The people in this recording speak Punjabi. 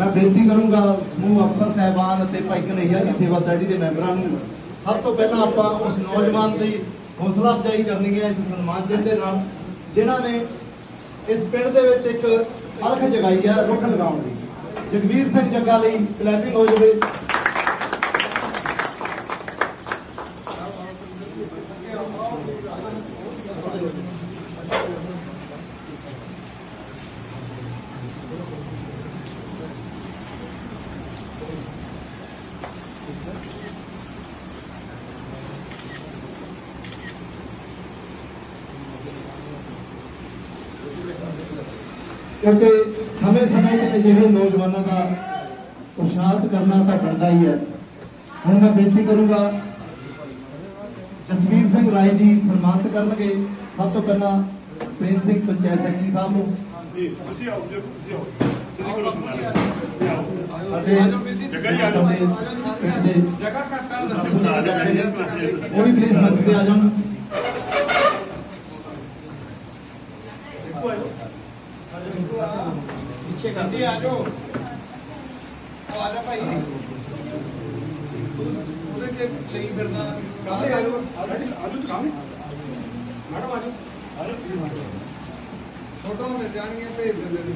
ਮੈਂ ਬੇਨਤੀ ਕਰੂੰਗਾ ਸਮੂਹ ਅਫਸਰ ਸਹਿਬਾਨ ਅਤੇ ਭਾਈ ਕਨਈਆ ਦੀ ਸੇਵਾ ਸੋਸਾਇਟੀ ਦੇ ਮੈਂਬਰਾਂ ਨੂੰ, ਸਭ ਤੋਂ ਪਹਿਲਾਂ ਆਪਾਂ ਉਸ ਨੌਜਵਾਨ ਦੀ ਹੌਸਲਾ ਅਫਜ਼ਾਈ ਕਰਨੀ ਹੈ, ਇਸ ਸਨਮਾਨ ਦਿਨ ਦੇ ਨਾਲ, ਜਿਨ੍ਹਾਂ ਨੇ ਇਸ ਪਿੰਡ ਦੇ ਵਿੱਚ ਇੱਕ ਅਲਖ ਜਗਾਈ ਹੈ ਰੁੱਖ ਲਗਾਉਣ ਦੀ। ਜਗਵੀਰ ਸਿੰਘ ਜੱਗਾ ਲਈ ਕਲੈਪਿੰਗ ਹੋ ਜਾਵੇ। ਕਿਉਂਕਿ ਸਮੇਂ-ਸਮੇਂ ਤੇ ਅਜਿਹੇ ਨੌਜਵਾਨਾਂ ਦਾ ਉਤਸ਼ਾਹਿਤ ਕਰਨਾ ਤਾਂ ਬਣਦਾ ਹੀ ਹੈ। ਹੁਣ ਮੈਂ ਬੇਨਤੀ ਕਰੂੰਗਾ ਜਸਵੀਰ ਸਿੰਘ ਰਾਏ ਜੀ ਸਨਮਾਨਿਤ ਕਰਨਗੇ। ਸਭ ਤੋਂ ਪਹਿਲਾਂ ਪ੍ਰੇਮ ਸਿੰਘ ਪੰਚਾਇਤ ਸੈਕਟਰੀ ਸਾਹਿਬ ਨੂੰ। ਤੁਸੀਂ ਆਓ ਜੀ ਤੁਸੀਂ ਆਓ। ਤੁਸੀਂ ਸਾਡੇ ਜਗ੍ਹਾ ਘੱਟ ਆ ਉਹ ਵੀ ਪਲੀਜ਼ ਤੇ ਆ ਜਾਣ। ਪਿੱਛੇ ਕਰਦੇ ਆ ਜਾਓ। ਆ ਜਾ ਭਾਈ। ਉਹਦੇ ਕੇ ਲਈ ਫਿਰਦਾ ਕਾਹਦੇ ਆ ਜਾਓ ਆਜੋ। ਕੰਮ ਮੈਡਮ ਆ ਜਾਓ ਫੋਟੋ ਮਿਲ ਜਾਣਗੀਆਂ ਭੇਜ ਦਿੰਦੇ ਨੇ